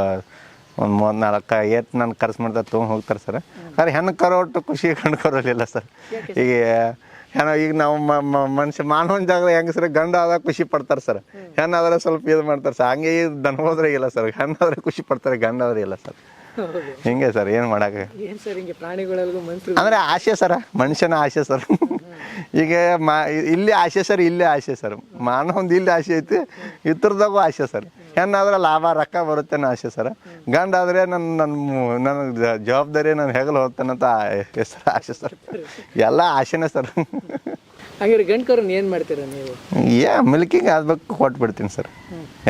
ಒಂದು ಮೂರು ನಾಲ್ಕು ಏಟ್ ನಾನು ಖರ್ಚು ಮಾಡ್ತಾ ತೊಗೊಂಡು ಹೋಗ್ತಾರೆ ಸರ್. ಸರ್ ಹೆಣ್ಣು ಕರೋಟ್ಟು ಖುಷಿ ಗಂಡು ಕರೋಲಿಲ್ಲ ಸರ್. ಈಗ ಏನೋ ಈಗ ನಾವು ಮನುಷ್ಯ ಮಾನವ ಜಾಗ ಸರ್ ಗಂಡ ಆದಾಗ ಖುಷಿ ಪಡ್ತಾರೆ ಸರ್. ಹೆಣ್ಣಾದ್ರೆ ಸ್ವಲ್ಪ ಇದು ಮಾಡ್ತಾರೆ ಸರ್. ಹಂಗೆ ದನ ಹೋದ್ರೆ ಇಲ್ಲ ಸರ್. ಹೆಣ್ಣಾದ್ರೆ ಖುಷಿ ಪಡ್ತಾರೆ ಗಂಡಾದ್ರೆ ಇಲ್ಲ ಸರ್. ಹಿಂಗೆ ಸರ್ ಏನು ಮಾಡೋಕೆ? ಏನು ಸರ್ ಹಿಂಗೆ ಪ್ರಾಣಿಗಳಿಗೂ ಮನುಷ್ಯರು ಅಂದ್ರೆ ಆಸೆ ಸರ್ ಮನುಷ್ಯನ ಆಸೆ ಸರ್. ಈಗ ಮಾ ಇಲ್ಲಿ ಆಸೆ ಸರ್ ಇಲ್ಲೇ ಆಸೆ ಸರ್. ಮಾನವಂದು ಇಲ್ಲಿ ಆಸೆ ಐತಿ ಇತರದಾಗೂ ಆಸೆ ಸರ್. ಹೆಣ್ಣಾದ್ರೆ ಲಾಭ ರೊಕ್ಕ ಬರುತ್ತೆ ಅನ್ನೋ ಆಸೆ ಸರ್. ಗಂಡಾದರೆ ನನ್ನ ನನ್ನ ನನ್ನ ಜವಾಬ್ದಾರಿ ನಾನು ಹೆಗಲು ಹೋಗ್ತಾನಂತ ಹೆಸರು ಆಸೆ ಸರ್. ಎಲ್ಲ ಆಸೆನೇ ಸರ್. ಹಾಗಾದ್ರೆ ಗಂಡ್ಕರನ್ನ ಏನು ಮಾಡ್ತೀರ ನೀವು? ಏ ಮಿಲ್ಕಿಂಗ್ ಆಗ್ಬೇಕು ಕೊಟ್ಬಿಡ್ತೀನಿ ಸರ್.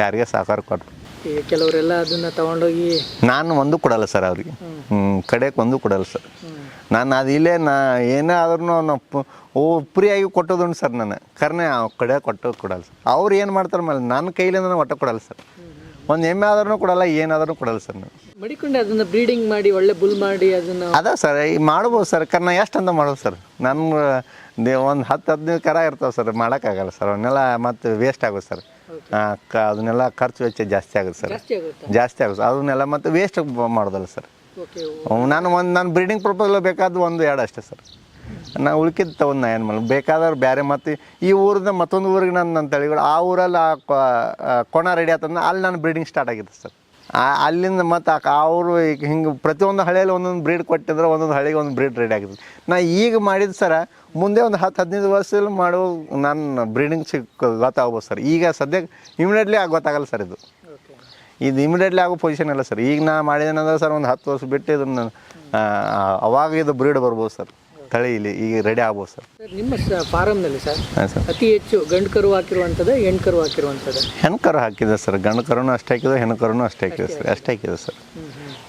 ಯಾರಿಗೆ ಸಾಕಾರ ಕೊಟ್ಬಿಡ್ತೀನಿ. ಈಗ ಕೆಲವರೆಲ್ಲ ಅದನ್ನ ತಗೊಂಡೋಗಿ ನಾನು ಒಂದು ಕೊಡಲ್ಲ ಸರ್ ಅವ್ರಿಗೆ. ಹ್ಞೂ ಕಡೆಗೆ ಒಂದು ಕೊಡಲ್ಲ ಸರ್. ನಾನು ಅದು ಇಲ್ಲೇ ನಾ ಏನೇ ಆದ್ರೂ ನಾವು ಓ ಫ್ರೀಯಾಗಿ ಕೊಟ್ಟೋದುಂಟು ಸರ್ ನಾನು. ಕರ್ನೆ ಕಡೆ ಕೊಟ್ಟು ಕೊಡಲ್ಲ ಸರ್. ಅವ್ರು ಏನು ಮಾಡ್ತಾರೆ ಮೇಲೆ ನನ್ನ ಕೈಲಿಂದ ನಾನು ಒಟ್ಟು ಕೊಡಲ್ಲ ಸರ್. ಒಂದು ಎಮ್ಮೆ ಆದ್ರೂ ಕೊಡಲ್ಲ ಏನಾದ್ರೂ ಕೊಡಲ್ಲ ಸರ್ ಮಡಿಕೊಂಡೆ ಅದನ್ನ ಬ್ರೀಡಿಂಗ್ ಮಾಡಿ ಒಳ್ಳೆ ಬುಲ್ ಮಾಡಿ ಅದನ್ನ ಅದ ಸರ್ ಈ ಮಾಡ್ಬೋದು ಸರ್ ಕರ್ನ ಎಷ್ಟು ಅಂತ ಮಾಡೋದು ಸರ್. ನನ್ನ ಒಂದು ಹತ್ತು ಹದಿನೈದು ಕರ ಇರ್ತಾವೆ ಸರ್ ಮಾಡೋಕ್ಕಾಗಲ್ಲ ಸರ್. ಅವನ್ನೆಲ್ಲ ಮತ್ತೆ ವೇಸ್ಟ್ ಆಗೋದು ಸರ್. ಕ ಅದನ್ನೆಲ್ಲ ಖರ್ಚು ವೆಚ್ಚ ಜಾಸ್ತಿ ಆಗುತ್ತೆ ಸರ್. ಜಾಸ್ತಿ ಆಗುತ್ತಾ? ಜಾಸ್ತಿ ಆಗುತ್ತೆ ಅದನ್ನೆಲ್ಲ ಮತ್ತೆ ವೇಸ್ಟ್ ಮಾಡೋದಲ್ಲ ಸರ್. ಓಕೆ ಅವ್ ನಾನು ಒಂದು ನಾನು ಬ್ರೀಡಿಂಗ್ ಪ್ರಪೋಸಲ್ ಬೇಕಾದ ಒಂದು ಎರಡು ಅಷ್ಟೇ ಸರ್. ನಾ ಉಳ್ಕಿದ್ದು ತಗೊಂಡು ನಾ ಏನು ಮಾಡಲ್ಲ ಬೇಕಾದವ್ರು ಬೇರೆ ಮತ್ತು ಈ ಊರಿಂದ ಮತ್ತೊಂದು ಊರಿಗೆ ನಾನು ನನ್ನ ತಳಿಗಳು ಆ ಊರಲ್ಲಿ ಆ ಕೊ- ಆ ಕೊಣ ರೆಡಿ ಆತಂದ್ರೆ ಅಲ್ಲಿ ನಾನು ಬ್ರೀಡಿಂಗ್ ಸ್ಟಾರ್ಟ್ ಆಗಿದೆ ಸರ್. ಅಲ್ಲಿಂದ ಮತ್ತು ಅವರು ಈಗ ಹಿಂಗೆ ಪ್ರತಿಯೊಂದು ಹಳೆಯಲ್ಲಿ ಒಂದೊಂದು ಬ್ರೀಡ್ ಕೊಟ್ಟಿದ್ರೆ ಒಂದೊಂದು ಹಳೆಗೆ ಒಂದು ಬ್ರೀಡ್ ರೆಡಿ ಆಗಿದೆ. ನಾ ಈಗ ಮಾಡಿದ ಸರ ಮುಂದೆ ಒಂದು ಹತ್ತು ಹದಿನೈದು ವರ್ಷದಲ್ಲಿ ಮಾಡೋ ನನ್ನ ಬ್ರೀಡಿಂಗ್ ಸಿಕ್ಕ ಗೊತ್ತಾಗ್ಬೋದು ಸರ್. ಈಗ ಸದ್ಯಕ್ಕೆ ಇಮಿಡಿಯೇಟ್ಲಿ ಆಗಿ ಗೊತ್ತಾಗಲ್ಲ ಸರ್ ಇದು. ಇದು ಇಮಿಡಿಯೇಟ್ಲಿ ಆಗೋ ಪೊಸಿಷನ್ ಇಲ್ಲ ಸರ್. ಈಗ ನಾ ಮಾಡಿದೇನಂದ್ರೆ ಸರ್ ಒಂದು ಹತ್ತು ವರ್ಷ ಬಿಟ್ಟು ಇದನ್ನು ಅವಾಗ ಇದು ಬ್ರೀಡ್ ಬರ್ಬೋದು ಸರ್. ತಳಿ ಇಲ್ಲಿ ಈಗ ರೆಡಿ ಆಗ್ಬೋದು ಸರ್. ಸರ್ ನಿಮ್ಮ ಫಾರಮ್ನಲ್ಲಿ ಸರ್ ಹಾಂ ಸರ್. ಅತಿ ಹೆಚ್ಚು ಗಂಡು ಕರು ಹಾಕಿರುವಂಥದ್ದು ಹೆಣ್ಣು ಕರು ಹಾಕಿರುವಂಥದ್ದು? ಹೆಣ್ಣು ಕರು ಹಾಕಿದೆ ಸರ್ ಗಂಡು ಕರುನು ಅಷ್ಟೇ ಹಾಕಿದೆ ಹೆಣ್ಣು ಕರುನು ಅಷ್ಟೇ ಹಾಕಿದೆ ಸರ್ ಅಷ್ಟೇ ಹಾಕಿದೆ ಸರ್.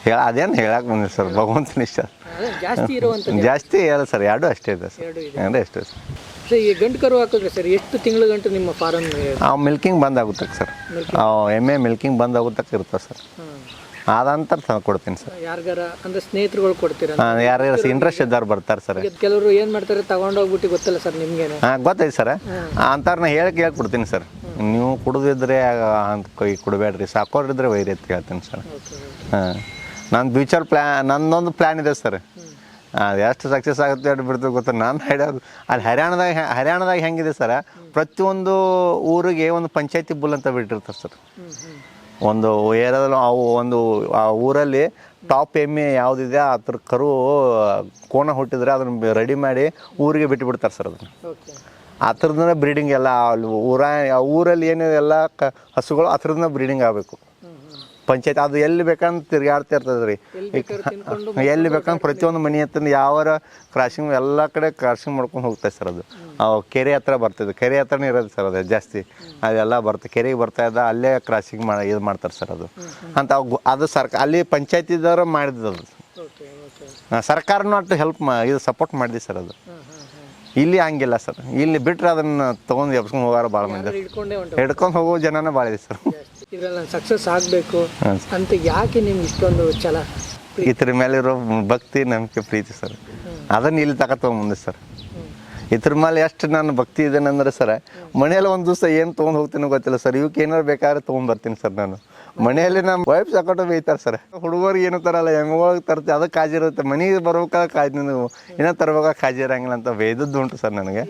ಹೇಳ ಅದೇನು ಹೇಳಕ್ಕೆ ಬಂದಿದೆ ಸರ್ ಭಗವಂತನ ಇಷ್ಟ. ಅದೇ ಜಾಸ್ತಿ ಇರುವಂಥದ್ದು ಜಾಸ್ತಿ ಹೇಳ ಸರ್ ಎರಡು ಅಷ್ಟೇ ಇದೆ ಸರ್. ಎರಡು ಇದೆ. ಎರಡು ಅಷ್ಟೇ ಸರ್. ಸರ್ ಈ ಗಂಡು ಕರು ಹಾಕಿದ್ರೆ ಸರ್ ಎಷ್ಟು ತಿಂಗಳು ಗಂಟು ನಿಮ್ಮ ಫಾರಮ್ ಆ ಮಿಲ್ಕಿಂಗ್ ಬಂದ್ ಆಗುತ್ತಕ್ಕೆ ಸರ್. ಎಮ್ಮೆ ಮಿಲ್ಕಿಂಗ್ ಬಂದ್ ಆಗುತ್ತಕ್ಕೆ ಇರ್ತದೆ ಸರ್. ಅದಂತರ ತಂದು ಕೊಡ್ತೀನಿ ಸರ್. ಯಾರಿಗಾರ ಅಂದ್ರೆ ಸ್ನೇಹಿತರುಗಳು ಕೊಡ್ತೀರಾ? ಯಾರು ಇಂಟ್ರೆಸ್ಟ್ ಇದ್ದವ್ರು ಬರ್ತಾರೆ ಸರ್. ಕೆಲವರು ಏನ್ ಮಾಡ್ತಾರೆ ತಗೊಂಡೋಗ್ಬಿಟ್ಟು ಗೊತ್ತಲ್ಲ ಸರ್ ನಿಮಗೆ ಹಾಂ ಗೊತ್ತೈತೆ ಸರ್. ಹೇಳಕ್ಕೆ ಹೇಳಿ ಕೊಡ್ತೀನಿ ಸರ್. ನೀವು ಕುಡಿದಿದ್ರೆ ಅಂತ ಕೈ ಕೊಡಬೇಡ್ರಿ. ಸಾಕೋರಿದ್ರೆ ವೈರಿ ಅಂತ ಹೇಳ್ತೀನಿ ಸರ್. ಹಾಂ. ನನ್ನ ಫ್ಯೂಚರ್ ಪ್ಲ್ಯಾ ನನ್ನೊಂದು ಪ್ಲ್ಯಾನ್ ಇದೆ ಸರ್. ಅದು ಎಷ್ಟು ಸಕ್ಸಸ್ ಆಗುತ್ತೆ ಅಂತ ಬಿಡ್ತೀವಿ ಗೊತ್ತಾ? ನಾನು ಹೇಳೋದು ಅಲ್ಲಿ ಹರಿಯಾಣದಾಗ ಹರಿಯಾಣದಾಗ ಹೆಂಗಿದೆ ಸರ್? ಪ್ರತಿಯೊಂದು ಊರಿಗೆ ಒಂದು ಪಂಚಾಯತಿ ಬುಲ್ ಅಂತ ಬಿಟ್ಟಿರ್ತಾರೆ ಸರ್. ಒಂದು ಏರಿಯಾದಲ್ಲಿ ಅವು ಒಂದು ಆ ಊರಲ್ಲಿ ಟಾಪ್ ಎಮ್ಮೆ ಯಾವುದಿದೆ ಅದ್ರ ಕರು ಕೋಣ ಹುಟ್ಟಿದ್ರೆ ಅದನ್ನ ರೆಡಿ ಮಾಡಿ ಊರಿಗೆ ಬಿಟ್ಟು ಬಿಡ್ತಾರೆ ಸರ್ ಅದನ್ನು. ಆ ಥರದನ್ನ ಬ್ರೀಡಿಂಗ್ ಎಲ್ಲ ಅಲ್ಲಿ ಊರ ಆ ಊರಲ್ಲಿ ಏನಿದೆ ಎಲ್ಲ ಕ ಹಸುಗಳು ಆ ಥರದನ್ನ ಬ್ರೀಡಿಂಗ್ ಆಗಬೇಕು. ಪಂಚಾಯತ್ ಅದು ಎಲ್ಲಿ ಬೇಕಂತ ತಿರ್ಗಾಡ್ತಾ ಇರ್ತದೆ ರೀ ಎಲ್ಲಿ ಬೇಕಾದ್ರೂ ಪ್ರತಿಯೊಂದು ಮನೆ ಹತ್ರ ಯಾವಾರ ಕ್ರಾಸಿಂಗ್ ಎಲ್ಲ ಕಡೆ ಕ್ರಾಸಿಂಗ್ ಮಾಡ್ಕೊಂಡು ಹೋಗ್ತದೆ ಸರ್ ಅದು. ಅವು ಕೆರೆ ಹತ್ರ ಬರ್ತದೆ. ಕೆರೆ ಹತ್ರನೇ ಇರೋದು ಸರ್ ಅದು ಜಾಸ್ತಿ. ಅದೆಲ್ಲ ಬರ್ತದೆ ಕೆರೆಗೆ ಬರ್ತಾ ಇದ್ದ ಅಲ್ಲೇ ಕ್ರಾಸಿಂಗ್ ಮಾಡಿ ಇದು ಮಾಡ್ತಾರೆ ಸರ್ ಅದು. ಅಂತ ಅದು ಸರ್ಕ ಅಲ್ಲಿ ಪಂಚಾಯತಿದವರು ಮಾಡಿದ್ದು ಅದು. ಸರ್ಕಾರನೂ ಅಷ್ಟು ಹೆಲ್ಪ್ ಮಾ ಇದು ಸಪೋರ್ಟ್ ಮಾಡಿದೆ ಸರ್ ಅದು. ಇಲ್ಲಿ ಹಂಗಿಲ್ಲ ಸರ್. ಇಲ್ಲಿ ಬಿಟ್ರೆ ಅದನ್ನು ತೊಗೊಂಡು ಎಬ್ಸ್ಕೊಂಡು ಹೋಗಾರ ಭಾಳ ಮಂದಿ. ಹಿಡ್ಕೊಂಡು ಹೋಗೋ ಜನನೇ ಭಾಳ ಇದೆ ಸರ್. ಇದ್ರಲ್ಲಿ ನಾನು ಸಕ್ಸಸ್ ಆಗಬೇಕು ಹಾಂ. ಅಂತ ಯಾಕೆ ನಿಮ್ಗೆ ಇಷ್ಟೊಂದು ಛಲ? ಇದ್ರ ಮೇಲೆ ಇರೋ ಭಕ್ತಿ ನಂಬಿಕೆ ಪ್ರೀತಿ ಸರ್. ಅದನ್ನ ಇಲ್ಲಿ ತಗೋ ಮುಂದೆ ಸರ್. ಇದ್ರ ಮೇಲೆ ಎಷ್ಟು ನಾನು ಭಕ್ತಿ ಇದೇನಂದ್ರೆ ಸರ್ ಮನೆಯಲ್ಲಿ ಒಂದು ದಿವಸ ಏನು ತೊಗೊಂಡು ಹೋಗ್ತೀನೋ ಗೊತ್ತಿಲ್ಲ ಸರ್. ಇವಕ್ಕೆ ಏನಾರು ಬೇಕಾದ್ರೆ ತಗೊಂಡ್ ಬರ್ತೀನಿ ಸರ್ ನಾನು. ಮನೆಯಲ್ಲಿ ನಮ್ಮ ವೈಫ್ ಸಾಕೊಂಡು ಬೈತಾರೆ ಸರ್. ಹುಡುಗರಿಗೆ ಏನು ತರಲ್ಲ ಹೆಂಗೋಗಿ ತರ್ತೀವಿ ಅದಕ್ಕೆ ಕಾಜಿ ಇರುತ್ತೆ. ಮನೆಗೆ ಬರ್ಬೇಕಾದ್ರೆ ಕಾಜಿ ನೀವು ಏನೋ ತರ್ಬೇಕಾಗ ಕಾಜಿ ಇರಂಗಿಲ್ಲ ಅಂತ ಬೈದದ್ದು ಉಂಟು ಸರ್ ನನಗೆ.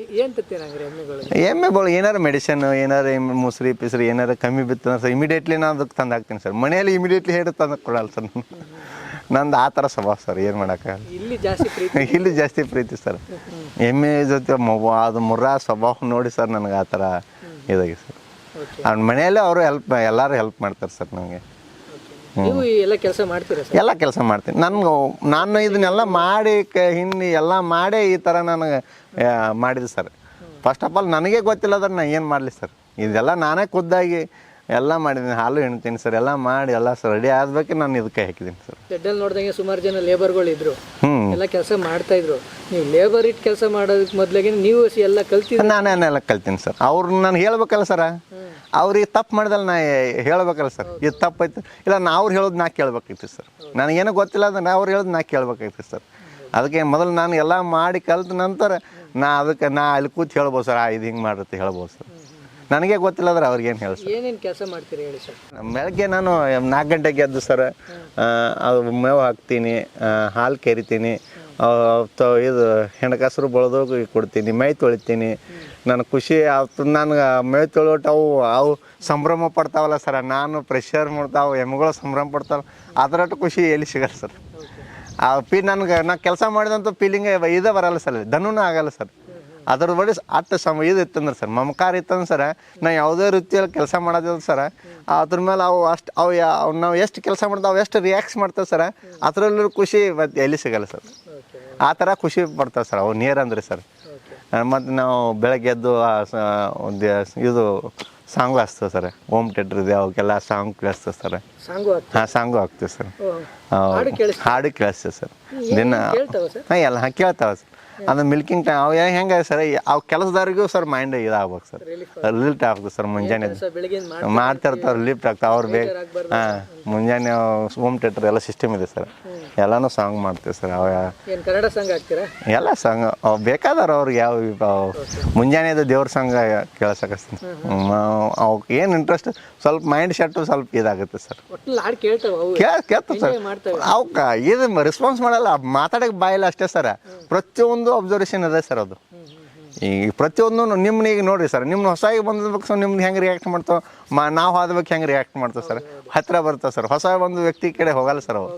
ಎಮ್ಮೆಗಳು? ಎಮ್ಮೆ ಬಳ ಏನಾರು ಮೆಡಿಸಿನ್ ಏನಾರು ಮುಸ್ರಿ ಪಿಸ್ರಿ ಏನಾರು ಕಮ್ಮಿ ಬಿತ್ತನ ಸರ್ ಇಮಿಡಿಯೇಟ್ಲಿ ನಾನು ಅದಕ್ಕೆ ತಂದು ಹಾಕ್ತೀನಿ ಸರ್. ಮನೆಯಲ್ಲಿ ಇಮಿಡಿಯೇಟ್ಲಿ ಹೇಳಿ ತಂದು ಕೊಡಲ್ಲ ಸರ್ ನಂದು ಆ ಥರ ಸ್ವಭಾವ ಸರ್ ಏನು ಮಾಡೋಕ್ಕಾಗಲ್ಲ. ಇಲ್ಲಿ ಜಾಸ್ತಿ ಪ್ರೀತಿ ಸರ್. ಎಮ್ಮೆ ಜೊತೆ ಮೊಬ ಅದು ಮುರ್ರಾ ಸ್ವಭಾವ ನೋಡಿ ಸರ್ ನನಗೆ ಆ ಥರ ಇದಾಗಿ ಸರ್. ಅವ್ನ ಮನೆಯಲ್ಲೇ ಅವರು ಹೆಲ್ಪ್ ಎಲ್ಲರೂ ಹೆಲ್ಪ್ ಮಾಡ್ತಾರೆ ಸರ್ ನನಗೆ ನೀವು ಎಲ್ಲ ಕೆಲಸ ಮಾಡ್ತೀರಾ ಸರ್? ಎಲ್ಲ ಕೆಲಸ ಮಾಡ್ತೀನಿ. ನನ್ಗೆ ನಾನು ಇದನ್ನೆಲ್ಲ ಮಾಡಿ ಕ ಹಿಂದೆ ಎಲ್ಲ ಮಾಡೇ ಈ ಥರ ನನಗೆ ಮಾಡಿದ್ದು ಮಾಡಿದೆ ಸರ್. ಫಸ್ಟ್ ಆಫ್ ಆಲ್ ನನಗೆ ಗೊತ್ತಿಲ್ಲ ನಾನು ಏನು ಮಾಡಲಿ ಸರ್. ಇದೆಲ್ಲ ನಾನೇ ಖುದ್ದಾಗಿ ಎಲ್ಲ ಮಾಡಿದ್ದೀನಿ ಹಾಲು ಹೆಣ್ತೀನಿ ಸರ್ ಎಲ್ಲ ಮಾಡಿ ಎಲ್ಲ ಸರ್ ರೆಡಿ ಆದ್ಬೇಕು ನಾನು ಇದಕ್ಕೆ ಹಾಕಿದ್ದೀನಿ ಸರ್. ಶೆಡ್ಡಲ್ಲಿ ನೋಡ್ದಂಗೆ ಸುಮಾರು ಜನ ಲೇಬರ್ಗಳು ಇದ್ರು. ಎಲ್ಲ ಕೆಲಸ ಮಾಡ್ತಾ ಇದ್ರು. ನೀವು ಲೇಬರ್ ಇಟ್ಟು ಕೆಲಸ ಮಾಡೋದಕ್ಕೆ ಮೊದಲಿಗೆ ನೀವು ಎಲ್ಲ ಎಲ್ಲ ನಾನು ನಾನೇನೆಲ್ಲ ಕಲ್ತೀನಿ ಸರ್. ಅವ್ರು ನಾನು ಹೇಳ್ಬೇಕಲ್ಲ ಸರ. ಅವ್ರಿಗೆ ತಪ್ಪು ಮಾಡ್ದಲ್ಲ ನಾ ಹೇಳ್ಬೇಕಲ್ಲ ಸರ್. ಇದು ತಪ್ಪೈತೆ. ಇಲ್ಲ ನಾ ಅವ್ರು ಹೇಳೋದು ನಾ ಕೇಳ್ಬೇಕಾಯ್ತು ಸರ್. ನನಗೇನು ಗೊತ್ತಿಲ್ಲ ಅಂದ್ರೆ ನಾ ಅವ್ರು ಹೇಳೋದು ನಾ ಕೇಳ್ಬೇಕಾಯ್ತು ಸರ್. ಅದಕ್ಕೆ ಮೊದಲು ನಾನು ಎಲ್ಲ ಮಾಡಿ ಕಲ್ತ ನಂತರ ನಾ ಅದಕ್ಕೆ ನಾ ಅಲ್ಲಿ ಕೂತು ಹೇಳ್ಬೋದು ಸರ್ ಆ ಇದು ಹಿಂಗೆ ಮಾಡಿರುತ್ತೆ ಹೇಳ್ಬೋದು ಸರ್. ನನಗೆ ಗೊತ್ತಿಲ್ಲ ಅಂದ್ರೆ ಅವ್ರಿಗೇನು ಹೇಳಿ ಸರ್ ಏನೇನು ಕೆಲಸ ಮಾಡ್ತೀರಿ ಹೇಳಿ ಸರ್? ಬೆಳಗ್ಗೆ ನಾನು ನಾಲ್ಕು ಗಂಟೆಗೆ ಎದ್ದು ಸರ್ ಅದು ಮೇವು ಹಾಕ್ತೀನಿ ಹಾಲು ಕೆರಿತೀನಿ ಇದು ಹೆಣಕಸರು ಬೆಳೆದು ಕೊಡ್ತೀನಿ ಮೈ ತೊಳಿತೀನಿ. ನನ್ನ ಖುಷಿ ಆಯ್ತು ನನಗೆ ಮೈ ತೊಳಿಬಿಟ್ಟು ಅವು ಅವು ಸಂಭ್ರಮ ಪಡ್ತಾವಲ್ಲ ಸರ್ ನಾನು ಪ್ರೆಷರ್ ಮಾಡ್ತಾವೆ ಎಮ್ಮೆಗಳು ಸಂಭ್ರಮ ಪಡ್ತಾವೆ. ಅದರಷ್ಟು ಖುಷಿ ಎಲ್ಲಿ ಸಿಗಲ್ಲ ಸರ್. ಆ ಪಿ ನನಗೆ ನಾ ಕೆಲಸ ಮಾಡಿದಂಥ ಫೀಲಿಂಗ್ ಇದೇ ಬರಲ್ಲ ಸರ್ ದನೂ ಆಗಲ್ಲ ಸರ್. ಅದ್ರ ಬಳಿ ಅಷ್ಟು ಸಮ ಇದು ಇತ್ತಂದ್ರೆ ಸರ್ ಮಮಕಾರ ಇತ್ತಂದ್ರೆ ಸರ್ ನಾ ಯಾವುದೇ ರೀತಿಯಲ್ಲಿ ಕೆಲಸ ಮಾಡೋದಿಲ್ಲ ಸರ ಅದ್ರ ಮೇಲೆ ಅವು ಅಷ್ಟು ಅವು ಯಾವ ನಾವು ಎಷ್ಟು ಕೆಲಸ ಮಾಡ್ತಾವೆ ಅವು ಎಷ್ಟು ರಿಯಾಕ್ಸ್ ಮಾಡ್ತಾವೆ ಸರ್ ಅದರಲ್ಲೂ ಖುಷಿ ಮತ್ತು ಎಲ್ಲಿ ಸಿಗಲ್ಲ ಸರ್. ಆ ಥರ ಖುಷಿ ಪಡ್ತಾವೆ ಸರ್ ಅವು ನೀರು ಅಂದ್ರೆ ಸರ್. ಮತ್ತು ನಾವು ಬೆಳಗ್ಗೆ ಎದ್ದು ಒಂದು ಇದು ಸಾಂಗು ಹಾಸ್ತೇವೆ ಸರ್ ಓಮ್ ಥಿಯೇಟ್ರ್ ಇದೆ ಅವಕ್ಕೆಲ್ಲ ಸಾಂಗ್ ಕೇಳಿಸ್ತೇವೆ ಸರ್. ಹಾಂ ಸಾಂಗು ಹಾಕ್ತೇವೆ ಸರ್. ಹಾಡು ಕೇಳಿಸ್ತಾ ಕೇಳಿಸ್ತೇವೆ ಸರ್. ದಿನ ಹಾಂ ಎಲ್ಲ ಹಾಂ ಕೇಳ್ತಾವೆ ಸರ್. ಅದು ಮಿಲ್ಕಿಂಗ್ ಟೈಮ್ ಅವು ಹೆಂಗೆ ಸರ್ ಅವು ಕೆಲಸದವ್ರಿಗೂ ಸರ್ ಮೈಂಡ್ ಇದಾಗ್ಬೇಕು ಸರ್. ಲಿಫ್ಟ್ ಆಗ್ತದೆ. ಸರ್ ಮುಂಜಾನೆ. ಮಾಡ್ತಿರ್ತಾರೆ ಲಿಫ್ಟ್ ಆಗ್ತಾವೆ ಅವ್ರು ಬೇಗ ಹಾಂ ಮುಂಜಾನೆ ಹೋಮ್ ಥಿಯೇಟರ್ ಎಲ್ಲ ಸಿಸ್ಟಮ್ ಇದೆ ಸರ್. ಎಲ್ಲನೂ ಸಾಂಗ್ ಮಾಡ್ತೀವಿ ಸರ್ ಅವ ಕನ್ನಡ ಸಾಂಗ್ ಹಾಕ್ತೀರಾ? ಎಲ್ಲ ಸಾಂಗ್ ಬೇಕಾದವ್ರು ಅವ್ರಿಗೆ ಯಾವ ಮುಂಜಾನೆ ಮುಂಜಾನೆದು ದೇವ್ರ ಸಾಂಗ್ ಕೇಳ್ಸಕಸ್ತೀನಿ ಅವಕ್ಕೆ ಏನು ಇಂಟ್ರೆಸ್ಟ್ ಸ್ವಲ್ಪ ಮೈಂಡ್ ಸೆಟ್ಟು ಸ್ವಲ್ಪ ಇದಾಗುತ್ತೆ ಸರ್. ಕೇಳ್ತಾವ ಕೇಳ್ತ ಸರ್. ಅವಕ್ಕ ಇದು ರೆಸ್ಪಾನ್ಸ್ ಮಾಡಲ್ಲ ಮಾತಾಡಕ್ಕೆ ಬಾಯಿಲ್ಲ ಅಷ್ಟೇ ಸರ್. ಪ್ರತಿಯೊಂದು ಅಬ್ಸರ್ವೇಷನ್ ಇದೆ ಸರ್ ಅದು. ಈಗ ಪ್ರತಿಯೊಂದು ನಿಮ್ಮನ್ನ ಈಗ ನೋಡ್ರಿ ಸರ್, ನಿಮ್ನ ಹೊಸಾಗಿ ಬಂದ ಸರ್ ನಿಮ್ದು ಹೆಂಗೆ ರಿಯಾಕ್ಟ್ ಮಾಡ್ತಾವ ಮಾ ನಾವು ಹೋದ್ಬೇಕು ಹೆಂಗೆ ರಿಯಾಕ್ಟ್ ಮಾಡ್ತಾವೆ ಸರ್ ಹತ್ತಿರ ಬರ್ತಾವೆ ಸರ್. ಹೊಸ ಒಂದು ವ್ಯಕ್ತಿ ಕಡೆ ಹೋಗಲ್ಲ ಸರ್ ಅವು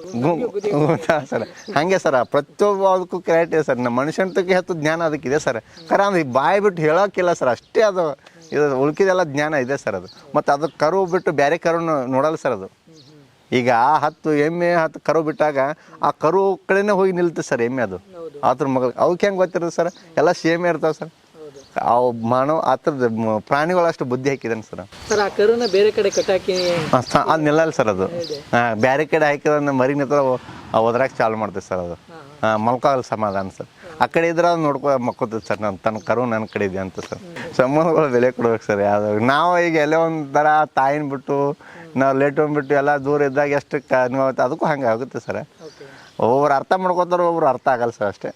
ಸರ್? ಹಾಗೆ ಸರ್ ಪ್ರತಿಯೊಬ್ಬ ಅದಕ್ಕೂ ಕ್ರಿಯಾಟಿವ್ ಸರ್. ನಮ್ಮ ಮನುಷ್ಯಂತಕ್ಕೆ ಹೆತ್ತು ಜ್ಞಾನ ಅದಕ್ಕಿದೆ ಸರ್. ಖರೆ ಅಂದ್ರೆ ಬಾಯಿ ಬಿಟ್ಟು ಹೇಳೋಕ್ಕಿಲ್ಲ ಸರ್, ಅಷ್ಟೇ ಅದು ಇದು ಉಳ್ಕಿದೆಲ್ಲ ಜ್ಞಾನ ಇದೆ ಸರ್ ಅದು. ಮತ್ತು ಅದು ಕರು ಬಿಟ್ಟು ಬೇರೆ ಕರು ನೋಡಲ್ಲ ಸರ್ ಅದು. ಈಗ ಆ ಹತ್ತು ಎಮ್ಮೆ ಹತ್ತು ಕರು ಬಿಟ್ಟಾಗ ಆ ಕರು ಕಡೆನೇ ಹೋಗಿ ನಿಲ್ತು ಸರ್ ಎಮ್ಮೆ ಅದು. ಹೌದು. ಮಗ ಅವಕ್ಕೆ ಹೆಂಗೆ ಗೊತ್ತಿರೋದು ಸರ್? ಎಲ್ಲ ಸೇಮೇ ಇರ್ತಾವೆ ಸರ್. ಅವು ಮಾನವ ಆ ಥರದ ಮ- ಪ್ರಾಣಿಗಳು ಅಷ್ಟು ಬುದ್ಧಿ ಹಾಕಿದಾನೆ ಸರ್. ಸರ್ ಆ ಕರುನ ಬೇರೆ ಕಡೆ ಕಟ್ಟಾಕಿ ಅದು ನಿಲ್ಲಲ್ಲ ಸರ್ ಅದು. ಹಾಂ ಬೇರೆ ಕಡೆ ಹಾಕಿದ್ರೆ ಮರಿ ನಿಂತರ ಒದ್ರಾಗ ಚಾಲು ಮಾಡ್ತದೆ ಸರ್ ಅದು. ಹಾಂ ಮಲ್ಕೋಲ್ಲ ಸಮಾಧಾನ ಸರ್. ಆ ಕಡೆ ಇದ್ರೆ ಅದು ನೋಡ್ಕೊ ಮಕ್ಕೋತದೆ ಸರ್ ನನ್ನ ತನ್ನ ಕರು ನನ್ನ ಕಡೆ ಇದೆ ಅಂತ ಸರ್. ಸಂಬಂಧಗಳು ಬೆಲೆ ಕೊಡ್ಬೇಕು ಸರ್ ಯಾವ್ದು. ನಾವು ಈಗ ಎಲ್ಲ ಒಂಥರ ತಾಯಿನ ಬಿಟ್ಟು ನಾವು ಲೇಟ್ ಬಿಟ್ಟು ಎಲ್ಲ ದೂರ ಇದ್ದಾಗ ಎಷ್ಟು ಅದಕ್ಕೂ ಹಂಗೆ ಆಗುತ್ತೆ ಸರ್ ಒಬ್ಬೊಬ್ರು ಅರ್ಥ ಮಾಡ್ಕೋತಾರೆ ಒಬ್ರು ಅರ್ಥ ಆಗಲ್ಲ ಸರ್ ಅಷ್ಟೇ.